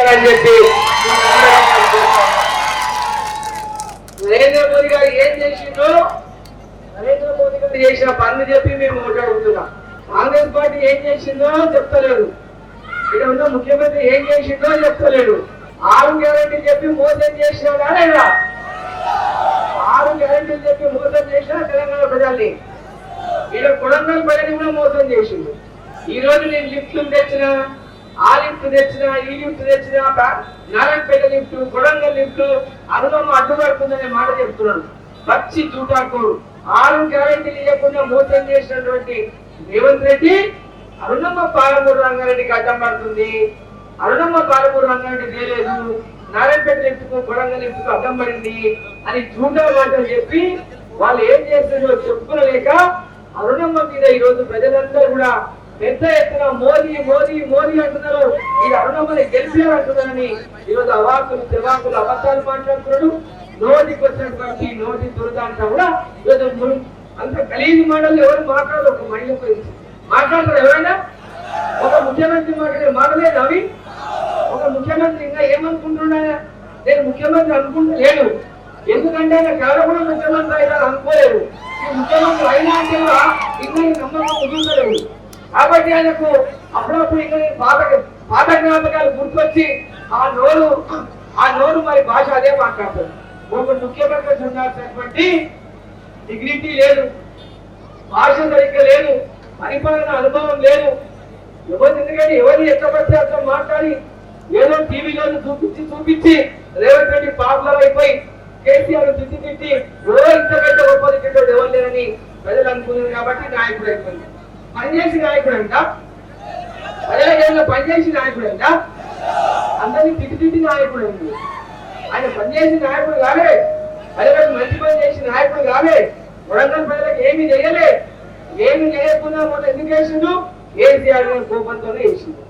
చేయాలని చెప్పి నరేంద్ర మోదీ గారు ఏం చేసిండు నరేంద్ర మోదీ గారు చేసిన పనులు చెప్పి మేము మాట్లాడుతున్నాం కాంగ్రెస్ పార్టీ ఏం చేసిందో చెప్తలేదు. ఇక్కడ ఉన్న ముఖ్యమంత్రి ఏం చేసిందో చెప్తలేడు ఆరు గ్యారంటీ చెప్పి మోసం చేసినాడా లేదా ఆరు గ్యారంటీలు చెప్పి మోసం చేసినా తెలంగాణ ప్రజల్ని. ఇక్కడ కొడంగల్ ప్రజలు కూడా మోసం చేసిండు. ఈ రోజు నేను లిఫ్ట్లు తెచ్చిన ఆ లిఫ్ట్ తెచ్చిన ఈ లిఫ్ట్ తెచ్చిన నారాయణపేట లిఫ్ట్ కొడంగల్ లిఫ్ట్ అనుభవం అడ్డుపడుతుందనే మాట చెప్తున్నాను పచ్చి చూటాకు ఆరు గ్యారెంటీలు ఇవ్వకుండా మోసం చేసినటువంటి రేవంత్ రెడ్డి అరుణమ్మ పాలమూరు రంగారెడ్డికి అడ్డం పడుతుంది. అరుణమ్మ పాలమూరు రంగారెడ్డి వేయలేదు నారాయణపేట లిఫ్ట్కు కు లిఫ్ట్కు అడ్డం పడింది అని చూడా మాటలు చెప్పి వాళ్ళు ఏం చేస్తుందో చెప్పుకోలేక అరుణమ్మ మీద ఈ రోజు ప్రజలందరూ కూడా పెద్ద ఎత్తున మోదీ మోదీ మోదీ అంటున్నారు. ఇది అరుణమ్మని గెలిపారంటున్నారని ఈరోజు అవాకులు తివాకులు అబద్ధాలు మాట్లాడుతున్నాడు. నోటికి వచ్చినటువంటి నోటి దురద అంతా కూడా ఈరోజు అంత గలీజు మాటలు ఎవరు మాట్లాడరు. ఒక మహిళ గురించి మాట్లాడతారు ఎవరైనా? ఒక ముఖ్యమంత్రి మాట్లాడే మాటలేదు అవి. ఒక ముఖ్యమంత్రి ఇంకా ఏమనుకుంటున్నా నేను ముఖ్యమంత్రి అనుకుంటలేను ఎందుకంటే ఆయన కేవలం కూడా ముఖ్యమంత్రి అయినా అనుకోలేదు. ఈ ముఖ్యమంత్రి అయినా అంటే కూడా ఇంకా ఈ నమ్మకం కుదురుతలేదు కాబట్టి ఆయనకు అప్పుడప్పుడు ఇంకా పాత పాత జ్ఞాపకాలు గుర్తొచ్చి ఆ నోరు ఆ నోరు మరి భాష అదే మాట్లాడుతుంది. ఒక ముఖ్యమంత్రి ఉండాల్సినటువంటి డిగ్నిటీ లేదు భాష సరిగ్గా లేదు పరిపాలన అనుభవం లేదు. ఎవరు ఎందుకంటే ఎవరిని ఎట్లా పడితే అట్లా మాట్లాడి ఏదో టీవీలో చూపించి చూపించి రేవంత్ రెడ్డి పాపులర్ అయిపోయి కేసీఆర్ తిట్టి తిట్టి ఎవరో ఇంతకంటే గొప్పది ఎవరు లేరని ప్రజలు అనుకున్నారు కాబట్టి నాయకుడు అయిపోయింది. పనిచేసి నాయకుడు అంట. ప్రజల పనిచేసి నాయకుడు అంట. అందరినీ తిట్టి తిట్టి నాయకుడు అండి ఆయన పనిచేసి నాయకుడు కాలే. ప్రజలకు మంచి పని చేసి నాయకుడు కాలే. వరంగల్ ప్రజలకు ఏమీ చేయలే. ఏమి చేయకుండా మొన్న ఎందుకు వేసిండు కేసీఆర్ గారి కోపంతోనే వేసిండు